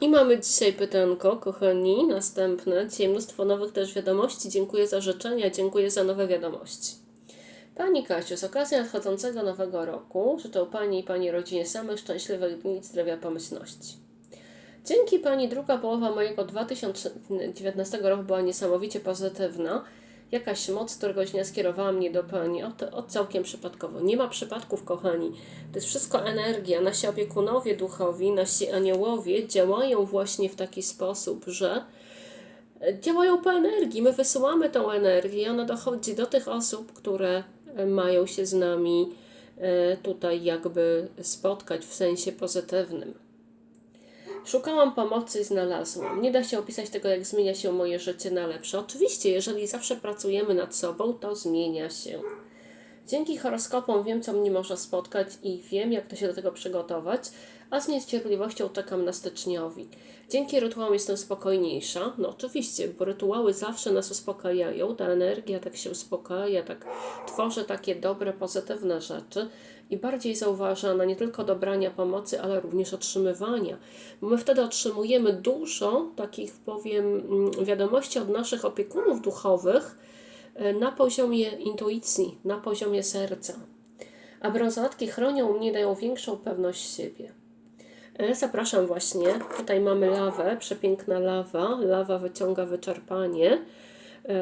I mamy dzisiaj pytanko, kochani, następne. Dzisiaj mnóstwo nowych też wiadomości. Dziękuję za życzenia, dziękuję za nowe wiadomości. Pani Kasiu, z okazji nadchodzącego nowego roku życzę Pani i Pani rodzinie samych szczęśliwych dni i zdrowia pomyślności. Dzięki Pani druga połowa mojego 2019 roku była niesamowicie pozytywna. Jakaś moc któregoś dnia skierowała mnie do Pani, od, od całkiem przypadkowo. Nie ma przypadków, kochani. To jest wszystko energia. Nasi opiekunowie duchowi, nasi aniołowie działają właśnie w taki sposób, że e, działają po energii. My wysyłamy tą energię i ona dochodzi do tych osób, które e, mają się z nami e, tutaj jakby spotkać w sensie pozytywnym. Szukałam pomocy i znalazłam. Nie da się opisać tego, jak zmienia się moje życie na lepsze. Oczywiście, jeżeli zawsze pracujemy nad sobą, to zmienia się. Dzięki horoskopom wiem, co mnie może spotkać i wiem, jak to się do tego przygotować, a z niecierpliwością czekam na styczniowi. Dzięki rytuałom jestem spokojniejsza. No oczywiście, bo rytuały zawsze nas uspokajają, ta energia tak się uspokaja, tak tworzy takie dobre, pozytywne rzeczy i bardziej zauważana nie tylko dobrania pomocy, ale również otrzymywania. My wtedy otrzymujemy dużo takich, powiem, mm, wiadomości od naszych opiekunów duchowych, na poziomie intuicji, na poziomie serca. A brązolatki chronią mnie, dają większą pewność siebie. E, Zapraszam właśnie. Tutaj mamy lawę, przepiękna lawa. Lawa wyciąga wyczerpanie, e,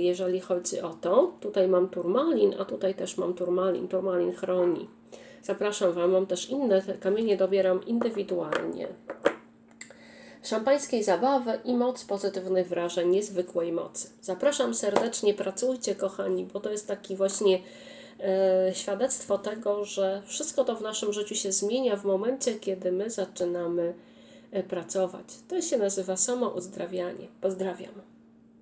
jeżeli chodzi o to. Tutaj mam turmalin, a tutaj też mam turmalin. Turmalin chroni. Zapraszam Wam. Mam też inne kamienie, dobieram indywidualnie. Szampańskiej zabawy i moc pozytywnych wrażeń, niezwykłej mocy. Zapraszam serdecznie, pracujcie kochani, bo to jest taki właśnie e, świadectwo tego, że wszystko to w naszym życiu się zmienia w momencie, kiedy my zaczynamy e, pracować. To się nazywa samo uzdrawianie. Pozdrawiam.